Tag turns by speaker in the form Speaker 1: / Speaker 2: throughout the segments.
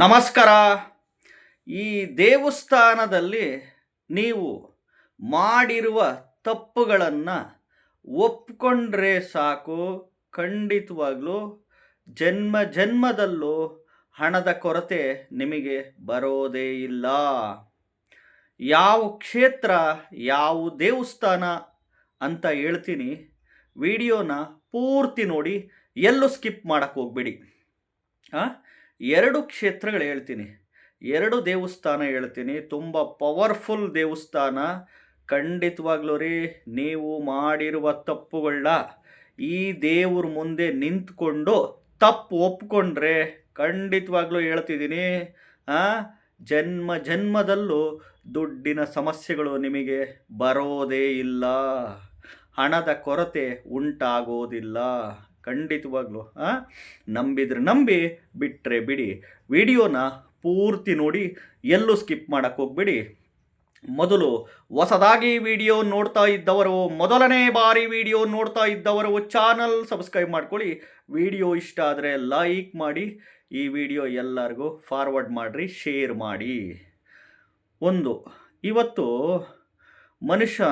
Speaker 1: ನಮಸ್ಕಾರ. ಈ ದೇವಸ್ಥಾನದಲ್ಲಿ ನೀವು ಮಾಡಿರುವ ತಪ್ಪುಗಳನ್ನು ಒಪ್ಕೊಂಡ್ರೆ ಸಾಕು. ಖಂಡಿತವಾಗ್ಲೂ ಜನ್ಮ ಜನ್ಮದಲ್ಲೂ ಹಣದ ಕೊರತೆ ನಿಮಗೆ ಬರೋದೇ ಇಲ್ಲ. ಯಾವ ಕ್ಷೇತ್ರ, ಯಾವ ದೇವಸ್ಥಾನ ಅಂತ ಹೇಳ್ತೀನಿ, ವಿಡಿಯೋನ ಪೂರ್ತಿ ನೋಡಿ ಎಲ್ಲೂ ಸ್ಕಿಪ್ ಮಾಡೋಕ್ಕೆ ಹೋಗ್ಬೇಡಿ. ಹಾಂ ಎರಡು ಕ್ಷೇತ್ರಗಳು ಹೇಳ್ತೀನಿ. ಎರಡು ದೇವಸ್ಥಾನ ಹೇಳ್ತೀನಿ. ತುಂಬ ಪವರ್ಫುಲ್ ದೇವಸ್ಥಾನ. ಖಂಡಿತವಾಗ್ಲೂ ರೀ, ನೀವು ಮಾಡಿರುವ ತಪ್ಪುಗಳನ್ನ ಈ ದೇವ್ರ ಮುಂದೆ ನಿಂತ್ಕೊಂಡು ತಪ್ಪು ಒಪ್ಕೊಂಡ್ರೆ ಖಂಡಿತವಾಗ್ಲೂ ಹೇಳ್ತಿದ್ದೀನಿ. ಜನ್ಮ ಜನ್ಮದಲ್ಲೂ ದುಡ್ಡಿನ ಸಮಸ್ಯೆಗಳು ನಿಮಗೆ ಬರೋದೇ ಇಲ್ಲ. ಹಣದ ಕೊರತೆ ಉಂಟಾಗೋದಿಲ್ಲ. ಖಂಡಿತವಾಗ್ಲೂ? ನಂಬಿದ್ರೆ ನಂಬಿ ಬಿಟ್ಟರೆ ಬಿಡಿ. ವಿಡಿಯೋನ ಪೂರ್ತಿ ನೋಡಿ, ಎಲ್ಲೂ ಸ್ಕಿಪ್ ಮಾಡೋಕ್ಕೆ ಹೋಗ್ಬೇಡಿ. ಮೊದಲು ಹೊಸದಾಗಿ ವಿಡಿಯೋ ನೋಡ್ತಾ ಇದ್ದವರು, ಮೊದಲನೇ ಬಾರಿ ವಿಡಿಯೋ ನೋಡ್ತಾ ಇದ್ದವರು ಚಾನಲ್ ಸಬ್ಸ್ಕ್ರೈಬ್ ಮಾಡ್ಕೊಳ್ಳಿ. ವಿಡಿಯೋ ಇಷ್ಟ ಆದರೆ ಲೈಕ್ ಮಾಡಿ, ಈ ವಿಡಿಯೋ ಎಲ್ಲರಿಗೂ ಫಾರ್ವರ್ಡ್ ಮಾಡಿರಿ, ಶೇರ್ ಮಾಡಿ. ಒಂದು, ಇವತ್ತು ಮನುಷ್ಯ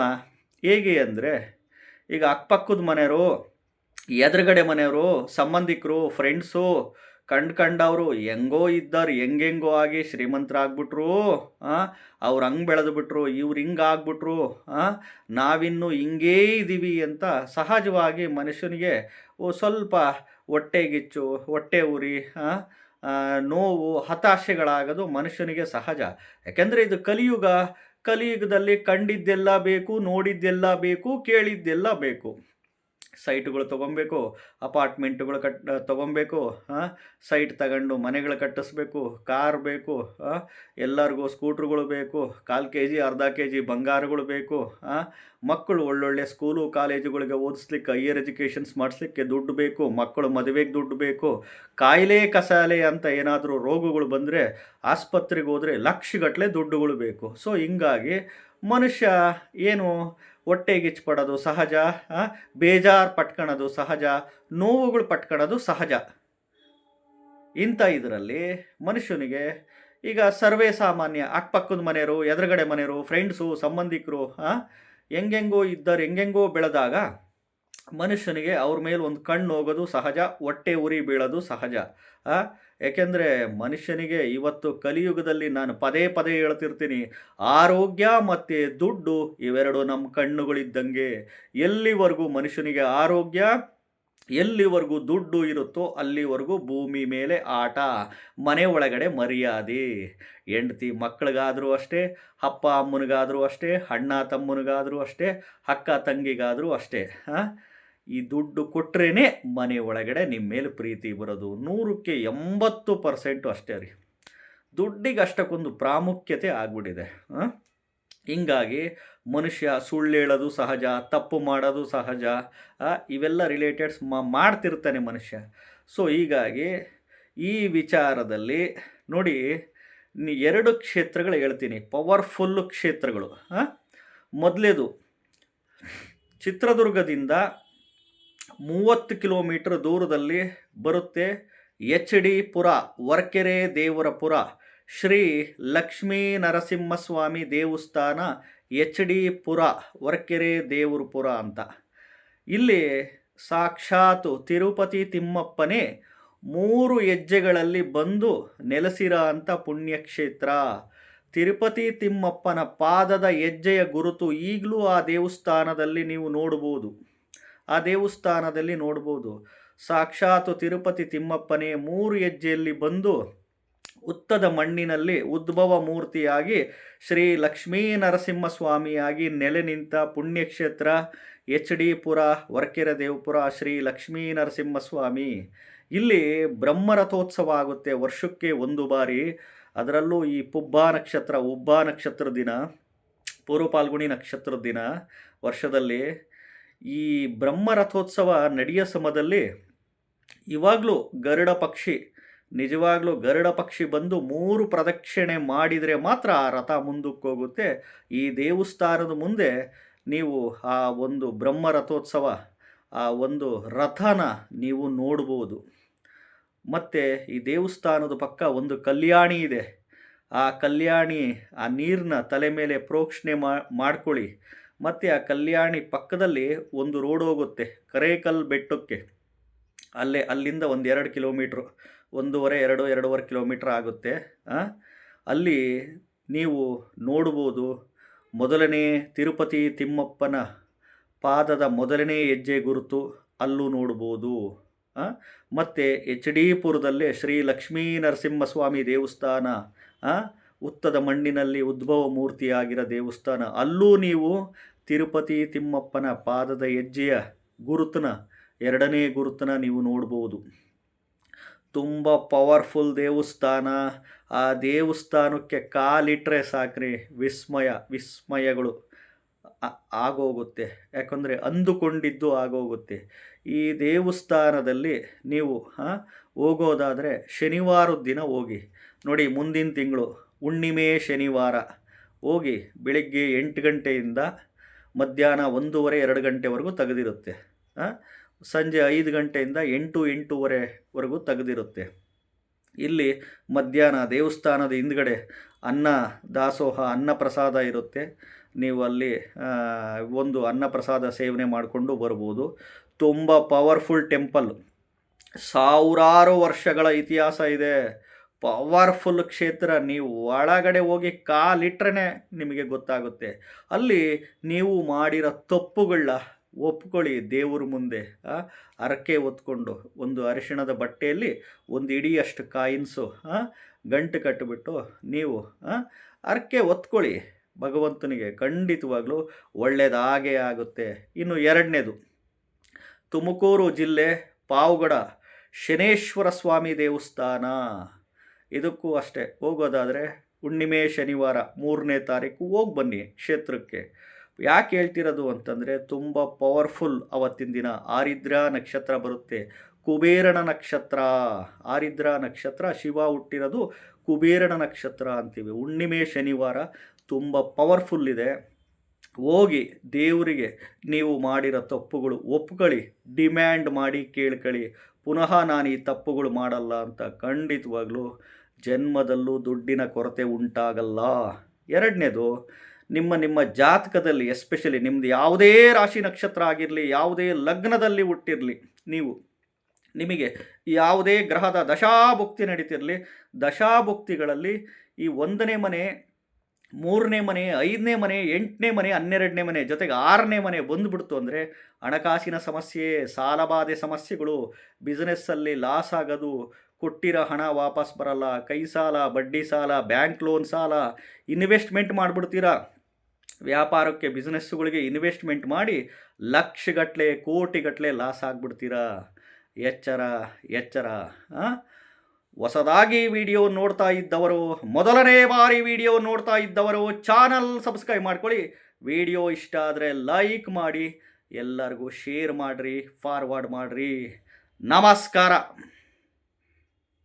Speaker 1: ಹೇಗೆ ಅಂದರೆ, ಈಗ ಅಕ್ಕಪಕ್ಕದ ಮನೆಯವರು ಎದುರುಗಡೆ ಮನೆಯವರು, ಸಂಬಂಧಿಕರು ಫ್ರೆಂಡ್ಸು ಕಂಡು ಕಂಡವರು, ಹೆಂಗೋ ಇದ್ದಾರೆ ಹೆಂಗೆಂಗೋ ಆಗಿ ಶ್ರೀಮಂತರಾಗ್ಬಿಟ್ರು ಅವ್ರು ಹಂಗೆ ಬೆಳೆದುಬಿಟ್ರು, ಇವ್ರು ಹಿಂಗೆ ಆಗ್ಬಿಟ್ರು ನಾವಿನ್ನೂ ಹಿಂಗೇ ಇದ್ದೀವಿ ಅಂತ ಸಹಜವಾಗಿ ಮನುಷ್ಯನಿಗೆ ಸ್ವಲ್ಪ ಹೊಟ್ಟೆಗಿಚ್ಚು ಹೊಟ್ಟೆ ಉರಿ ನೋವು, ಹತಾಶೆಗಳಾಗೋದು ಮನುಷ್ಯನಿಗೆ ಸಹಜ. ಯಾಕೆಂದರೆ ಇದು ಕಲಿಯುಗ, ಕಲಿಯುಗದಲ್ಲಿ ಕಂಡಿದ್ದೆಲ್ಲ ಬೇಕು, ನೋಡಿದ್ದೆಲ್ಲ ಬೇಕು, ಕೇಳಿದ್ದೆಲ್ಲ ಬೇಕು. ಸೈಟ್ಗಳು ತೊಗೊಬೇಕು, ಅಪಾರ್ಟ್ಮೆಂಟ್ಗಳು ಕಟ್ ತೊಗೊಬೇಕು ಸೈಟ್ ತಗೊಂಡು ಮನೆಗಳು ಕಟ್ಟಿಸ್ಬೇಕು, ಕಾರ್ ಬೇಕು ಎಲ್ಲರಿಗೂ ಸ್ಕೂಟ್ರುಗಳು ಬೇಕು, ಕಾಲು ಕೆ ಜಿ ಅರ್ಧ ಕೆ ಜಿ ಬಂಗಾರಗಳು ಬೇಕು ಮಕ್ಕಳು ಒಳ್ಳೊಳ್ಳೆ ಸ್ಕೂಲು, ಕಾಲೇಜುಗಳಿಗೆ ಓದಿಸ್ಲಿಕ್ಕೆ, ಹೈಯರ್ ಎಜುಕೇಷನ್ಸ್ ಮಾಡಿಸ್ಲಿಕ್ಕೆ ದುಡ್ಡು ಬೇಕು, ಮಕ್ಕಳು ಮದುವೆಗೆ ದುಡ್ಡು ಬೇಕು, ಕಾಯಿಲೆ ಕಸಾಲೆ ಅಂತ ಏನಾದರೂ ರೋಗಗಳು ಬಂದರೆ ಆಸ್ಪತ್ರೆಗೆ ಹೋದರೆ ಲಕ್ಷಗಟ್ಟಲೆ ದುಡ್ಡುಗಳು ಬೇಕು. ಸೊ, ಹಿಂಗಾಗಿ ಮನುಷ್ಯ ಏನು ಹೊಟ್ಟೆಗಿಚ್ಚು ಪಡೋದು ಸಹಜ ಬೇಜಾರು ಪಟ್ಕೊಳ್ಳೋದು ಸಹಜ, ನೋವುಗಳು ಪಟ್ಕೊಳ್ಳೋದು ಸಹಜ. ಇಂಥ ಇದರಲ್ಲಿ ಮನುಷ್ಯನಿಗೆ ಈಗ ಸರ್ವೇ ಸಾಮಾನ್ಯ, ಅಕ್ಕಪಕ್ಕದ ಮನೆಯವರು, ಎದುರುಗಡೆ ಮನೆಯವರು ಫ್ರೆಂಡ್ಸು ಸಂಬಂಧಿಕರು ಹೆಂಗೆಂಗೋ ಇದ್ದರು, ಹೆಂಗೆಂಗೋ ಬೆಳೆದಾಗ ಮನುಷ್ಯನಿಗೆ ಅವ್ರ ಮೇಲೆ ಒಂದು ಕಣ್ಣು ಹೋಗೋದು ಸಹಜ, ಹೊಟ್ಟೆ ಉರಿ ಬೀಳೋದು ಸಹಜ. ಏಕೆಂದರೆ ಮನುಷ್ಯನಿಗೆ ಇವತ್ತು ಕಲಿಯುಗದಲ್ಲಿ ನಾನು ಪದೇ ಪದೇ ಹೇಳ್ತಿರ್ತೀನಿ, ಆರೋಗ್ಯ ಮತ್ತು ದುಡ್ಡು ಇವೆರಡು ನಮ್ಮ ಕಣ್ಣುಗಳಿದ್ದಂಗೆ. ಎಲ್ಲಿವರೆಗೂ ಮನುಷ್ಯನಿಗೆ ಆರೋಗ್ಯ, ಎಲ್ಲಿವರೆಗೂ ದುಡ್ಡು ಇರುತ್ತೋ ಅಲ್ಲಿವರೆಗೂ ಭೂಮಿ ಮೇಲೆ ಆಟ, ಮನೆ ಒಳಗಡೆ ಮರ್ಯಾದೆ. ಹೆಂಡತಿ ಮಕ್ಕಳಿಗಾದರೂ ಅಷ್ಟೇ, ಅಪ್ಪ ಅಮ್ಮನಿಗಾದರೂ ಅಷ್ಟೇ, ಅಣ್ಣ ತಮ್ಮನಿಗಾದರೂ ಅಷ್ಟೇ, ಅಕ್ಕ ತಂಗಿಗಾದರೂ ಅಷ್ಟೇ. ಹಾಂ ಈ ದುಡ್ಡು ಕೊಟ್ರೇ ಮನೆ ಒಳಗಡೆ ನಿಮ್ಮ ಮೇಲೆ ಪ್ರೀತಿ ಬರೋದು. ನೂರಕ್ಕೆ ಎಂಬತ್ತು ಪರ್ಸೆಂಟು ಅಷ್ಟೇ ರೀ. ದುಡ್ಡಿಗೆ ಅಷ್ಟಕ್ಕೊಂದು ಪ್ರಾಮುಖ್ಯತೆ ಆಗ್ಬಿಟ್ಟಿದೆ. ಹಿಂಗಾಗಿ ಮನುಷ್ಯ ಸುಳ್ಳು ಹೇಳೋದು ಸಹಜ, ತಪ್ಪು ಮಾಡೋದು ಸಹಜ ಇವೆಲ್ಲ ರಿಲೇಟೆಡ್ಸ್ ಮಾಡ್ತಿರ್ತಾನೆ ಮನುಷ್ಯ. ಸೊ ಹೀಗಾಗಿ ಈ ವಿಚಾರದಲ್ಲಿ ನೋಡಿ ಎರಡು ಕ್ಷೇತ್ರಗಳು ಹೇಳ್ತೀನಿ. ಪವರ್ಫುಲ್ಲು ಕ್ಷೇತ್ರಗಳು. ಮೊದಲೇದು ಚಿತ್ರದುರ್ಗದಿಂದ ಮೂವತ್ತು ಕಿಲೋಮೀಟರ್ ದೂರದಲ್ಲಿ ಬರುತ್ತೆ ಎಚ್ ಡಿ ಪುರ, ವರ್ಕೆರೆ ದೇವರಪುರ. ಶ್ರೀ ಲಕ್ಷ್ಮೀ ನರಸಿಂಹಸ್ವಾಮಿ ದೇವಸ್ಥಾನ ಎಚ್ ಡಿ ಪುರ, ವರ್ಕೆರೆ ದೇವರಪುರ ಅಂತ. ಇಲ್ಲಿ ಸಾಕ್ಷಾತ್ ತಿರುಪತಿ ತಿಮ್ಮಪ್ಪನೇ ಮೂರು ಹೆಜ್ಜೆಗಳಲ್ಲಿ ಬಂದು ನೆಲೆಸಿರ ಅಂತ ಪುಣ್ಯಕ್ಷೇತ್ರ. ತಿರುಪತಿ ತಿಮ್ಮಪ್ಪನ ಪಾದದ ಹೆಜ್ಜೆಯ ಗುರುತು ಈಗಲೂ ಆ ದೇವಸ್ಥಾನದಲ್ಲಿ ನೀವು ನೋಡ್ಬೋದು. ಆ ದೇವಸ್ಥಾನದಲ್ಲಿ ನೋಡ್ಬೋದು. ಸಾಕ್ಷಾತ್ ತಿರುಪತಿ ತಿಮ್ಮಪ್ಪನೇ ಮೂರು ಹೆಜ್ಜೆಯಲ್ಲಿ ಬಂದು ಉತ್ತದ ಮಣ್ಣಿನಲ್ಲಿ ಉದ್ಭವ ಮೂರ್ತಿಯಾಗಿ ಶ್ರೀ ಲಕ್ಷ್ಮೀ ನರಸಿಂಹಸ್ವಾಮಿಯಾಗಿ ನೆಲೆ ನಿಂತ ಪುಣ್ಯಕ್ಷೇತ್ರ ಎಚ್ ಡಿ ಪುರ, ವರ್ಕೆರೆ ದೇವಪುರ, ಶ್ರೀ ಲಕ್ಷ್ಮೀ ನರಸಿಂಹಸ್ವಾಮಿ. ಇಲ್ಲಿ ಬ್ರಹ್ಮರಥೋತ್ಸವ ಆಗುತ್ತೆ ವರ್ಷಕ್ಕೆ ಒಂದು ಬಾರಿ. ಅದರಲ್ಲೂ ಈ ಪುಬ್ಬ ನಕ್ಷತ್ರ, ಉಬ್ಬ ನಕ್ಷತ್ರ ದಿನ ಪೂರ್ವ ಪಾಲ್ಗುಣಿ ನಕ್ಷತ್ರದ ದಿನ ವರ್ಷದಲ್ಲಿ. ಈ ಬ್ರಹ್ಮ ರಥೋತ್ಸವ ನಡೆಯೋ ಸಮಯದಲ್ಲಿ ಇವಾಗಲೂ ಗರುಡ ಪಕ್ಷಿ, ನಿಜವಾಗ್ಲೂ ಗರುಡ ಪಕ್ಷಿ ಬಂದು ಮೂರು ಪ್ರದಕ್ಷಿಣೆ ಮಾಡಿದರೆ ಮಾತ್ರ ಆ ರಥ ಮುಂದಕ್ಕೆ ಹೋಗುತ್ತೆ. ಈ ದೇವಸ್ಥಾನದ ಮುಂದೆ ನೀವು ಆ ಒಂದು ಬ್ರಹ್ಮ ರಥೋತ್ಸವ, ಆ ಒಂದು ರಥನ ನೀವು ನೋಡ್ಬೋದು. ಮತ್ತು ಈ ದೇವಸ್ಥಾನದ ಪಕ್ಕ ಒಂದು ಕಲ್ಯಾಣಿ ಇದೆ. ಆ ಕಲ್ಯಾಣಿ ಆ ನೀರನ್ನ ತಲೆ ಮೇಲೆ ಪ್ರೋಕ್ಷಣೆ ಮಾಡ್ಕೊಳ್ಳಿ. ಮತ್ತು ಆ ಕಲ್ಯಾಣಿ ಪಕ್ಕದಲ್ಲಿ ಒಂದು ರೋಡ್ ಹೋಗುತ್ತೆ, ಕರೇಕಲ್ ಬೆಟ್ಟಕ್ಕೆ. ಅಲ್ಲೇ, ಅಲ್ಲಿಂದ ಒಂದು ಎರಡು ಕಿಲೋಮೀಟ್ರು ಒಂದೂವರೆ, ಎರಡು, ಎರಡೂವರೆ ಕಿಲೋಮೀಟ್ರ್ ಆಗುತ್ತೆ ಅಲ್ಲಿ ನೀವು ನೋಡ್ಬೋದು ಮೊದಲನೇ ತಿರುಪತಿ ತಿಮ್ಮಪ್ಪನ ಪಾದದ ಮೊದಲನೇ ಹೆಜ್ಜೆ ಗುರುತು ಅಲ್ಲೂ ನೋಡ್ಬೋದು ಮತ್ತು ಎಚ್ ಡಿ ಪುರದಲ್ಲೇ ಶ್ರೀ ಲಕ್ಷ್ಮೀ ನರಸಿಂಹಸ್ವಾಮಿ ದೇವಸ್ಥಾನ ಉತ್ತದ ಮಣ್ಣಿನಲ್ಲಿ ಉದ್ಭವ ಮೂರ್ತಿಯಾಗಿರೋ ದೇವಸ್ಥಾನ. ಅಲ್ಲೂ ನೀವು ತಿರುಪತಿ ತಿಮ್ಮಪ್ಪನ ಪಾದದ ಹೆಜ್ಜೆಯ ಗುರುತನ, ಎರಡನೇ ಗುರುತನ ನೀವು ನೋಡ್ಬೋದು. ತುಂಬ ಪವರ್ಫುಲ್ ದೇವಸ್ಥಾನ. ಆ ದೇವಸ್ಥಾನಕ್ಕೆ ಕಾಲಿಟ್ಟರೆ ಸಾಕ್ರಿ, ವಿಸ್ಮಯ, ವಿಸ್ಮಯಗಳು ಆಗೋಗುತ್ತೆ. ಯಾಕಂದರೆ ಅಂದುಕೊಂಡಿದ್ದು ಆಗೋಗುತ್ತೆ. ಈ ದೇವಸ್ಥಾನದಲ್ಲಿ ನೀವು ಹೋಗೋದಾದರೆ ಶನಿವಾರದ ದಿನ ಹೋಗಿ. ನೋಡಿ ಮುಂದಿನ ತಿಂಗಳು. ಹುಣ್ಣಿಮೆ ಶನಿವಾರ. ಹೋಗಿ ಬೆಳಿಗ್ಗೆ ಎಂಟು ಗಂಟೆಯಿಂದ ಮಧ್ಯಾಹ್ನ ಒಂದೂವರೆ, ಎರಡು ಗಂಟೆವರೆಗೂ ತೆಗೆದಿರುತ್ತೆ. ಸಂಜೆ ಐದು ಗಂಟೆಯಿಂದ ಎಂಟು ಎಂಟೂವರೆವರೆಗೂ ತೆಗೆದಿರುತ್ತೆ. ಇಲ್ಲಿ ಮಧ್ಯಾಹ್ನ ದೇವಸ್ಥಾನದ ಹಿಂದ್ಗಡೆ ಅನ್ನ ದಾಸೋಹ, ಅನ್ನ ಪ್ರಸಾದ ಇರುತ್ತೆ. ನೀವು ಅಲ್ಲಿ ಒಂದು ಅನ್ನ ಪ್ರಸಾದ ಸೇವನೆ ಮಾಡಿಕೊಂಡು ಬರ್ಬೋದು. ತುಂಬ ಪವರ್ಫುಲ್ ಟೆಂಪಲ್ ಸಾವಿರಾರು ವರ್ಷಗಳ ಇತಿಹಾಸ ಇದೆ. ಪವರ್ಫುಲ್ ಕ್ಷೇತ್ರ, ನೀವು ಒಳಗಡೆ ಹೋಗಿ ಕಾಲಿಟ್ರೇ ನಿಮಗೆ ಗೊತ್ತಾಗುತ್ತೆ. ಅಲ್ಲಿ ನೀವು ಮಾಡಿರೋ ತಪ್ಪುಗಳನ್ನ ಒಪ್ಕೊಳ್ಳಿ ದೇವ್ರ ಮುಂದೆ ಹರಕೆ ಹೊತ್ಕೊಂಡು. ಒಂದು ಅರಿಶಿಣದ ಬಟ್ಟೆಯಲ್ಲಿ ಒಂದು ಇಡಿಯಷ್ಟು ಕಾಯಿನ್ಸು ಗಂಟು ಕಟ್ಟಿಬಿಟ್ಟು ನೀವು ಹರಕೆ ಒತ್ಕೊಳ್ಳಿ ಭಗವಂತನಿಗೆ ಖಂಡಿತವಾಗ್ಲೂ ಒಳ್ಳೆಯದಾಗೇ ಆಗುತ್ತೆ. ಇನ್ನು ಎರಡನೇದು, ತುಮಕೂರು ಜಿಲ್ಲೆ ಪಾವಗಡ, ಶನೇಶ್ವರ ಸ್ವಾಮಿ ದೇವಸ್ಥಾನ. ಇದಕ್ಕೂ ಅಷ್ಟೇ. ಹೋಗೋದಾದರೆ ಹುಣ್ಣಿಮೆ, ಶನಿವಾರ ಮೂರನೇ ತಾರೀಕು ಹೋಗಿ ಬನ್ನಿ ಕ್ಷೇತ್ರಕ್ಕೆ. ಯಾಕೆ ಹೇಳ್ತಿರೋದು ಅಂತಂದರೆ ತುಂಬ ಪವರ್ಫುಲ್ ಅವತ್ತಿನ ದಿನ. ಆರಿದ್ರ ನಕ್ಷತ್ರ ಬರುತ್ತೆ. ಕುಬೇರನ ನಕ್ಷತ್ರ. ಆರಿದ್ರ ನಕ್ಷತ್ರ ಶಿವ ಹುಟ್ಟಿರೋದು ಕುಬೇರನ ನಕ್ಷತ್ರ ಅಂತೀವಿ. ಹುಣ್ಣಿಮೆ, ಶನಿವಾರ ತುಂಬ ಪವರ್ಫುಲ್ ಇದೆ. ಹೋಗಿ ದೇವರಿಗೆ ನೀವು ಮಾಡಿರೋ ತಪ್ಪುಗಳು ಒಪ್ಕೊಳ್ಳಿ ಡಿಮ್ಯಾಂಡ್ ಮಾಡಿ ಕೇಳ್ಕೊಳ್ಳಿ. ಪುನಃ ನಾನು ಈ ತಪ್ಪುಗಳು ಮಾಡಲ್ಲ ಅಂತ ಖಂಡಿತವಾಗ್ಲೂ ಜನ್ಮದಲ್ಲೂ ದುಡ್ಡಿನ ಕೊರತೆ ಉಂಟಾಗಲ್ಲ. ಎರಡನೇದು, ನಿಮ್ಮ ನಿಮ್ಮ ಜಾತಕದಲ್ಲಿ, ಎಸ್ಪೆಷಲಿ ನಿಮ್ಮದು ಯಾವುದೇ ರಾಶಿ ನಕ್ಷತ್ರ ಆಗಿರಲಿ, ಯಾವುದೇ ಲಗ್ನದಲ್ಲಿ ಹುಟ್ಟಿರಲಿ, ನೀವು ನಿಮಗೆ ಯಾವುದೇ ಗ್ರಹದ ದಶಾಭುಕ್ತಿ ನಡೀತಿರಲಿ, ದಶಾಭುಕ್ತಿಗಳಲ್ಲಿ ಈ ಒಂದನೇ ಮನೆ ಮೂರನೇ ಮನೆ, ಐದನೇ ಮನೆ, ಎಂಟನೇ ಮನೆ, ಹನ್ನೆರಡನೇ ಮನೆ, ಜೊತೆಗೆ ಆರನೇ ಮನೆ ಬಂದುಬಿಡ್ತು ಅಂದರೆ ಹಣಕಾಸಿನ ಸಮಸ್ಯೆ ಸಾಲಬಾಧೆ ಸಮಸ್ಯೆಗಳು, ಬಿಸ್ನೆಸ್ಸಲ್ಲಿ ಲಾಸ್ ಆಗೋದು, ಕೊಟ್ಟಿರೋ ಹಣ ವಾಪಸ್ ಬರಲ್ಲ, ಕೈ ಸಾಲ, ಬಡ್ಡಿ ಸಾಲ, ಬ್ಯಾಂಕ್ ಲೋನ್ ಸಾಲ ಇನ್ವೆಸ್ಟ್ಮೆಂಟ್ ಮಾಡಿಬಿಡ್ತೀರಾ? ವ್ಯಾಪಾರಕ್ಕೆ, ಬಿಸ್ನೆಸ್ಸುಗಳಿಗೆ ಇನ್ವೆಸ್ಟ್ಮೆಂಟ್ ಮಾಡಿ ಲಕ್ಷಗಟ್ಟಲೆ ಕೋಟಿಗಟ್ಟಲೆ ಲಾಸ್ ಆಗಿಬಿಡ್ತೀರಾ? ಎಚ್ಚರ ಎಚ್ಚರ ಹೊಸದಾಗಿ ವಿಡಿಯೋ ನೋಡ್ತಾ ಇದ್ದವರು, ಮೊದಲನೇ ಬಾರಿ ವಿಡಿಯೋ ನೋಡ್ತಾ ಇದ್ದವರು ಚಾನಲ್ ಸಬ್ಸ್ಕ್ರೈಬ್ ಮಾಡ್ಕೊಳ್ಳಿ. ವಿಡಿಯೋ ಇಷ್ಟ ಆದರೆ ಲೈಕ್ ಮಾಡಿ, ಎಲ್ಲರಿಗೂ ಶೇರ್ ಮಾಡಿರಿ ಫಾರ್ವರ್ಡ್ ಮಾಡಿರಿ. ನಮಸ್ಕಾರ.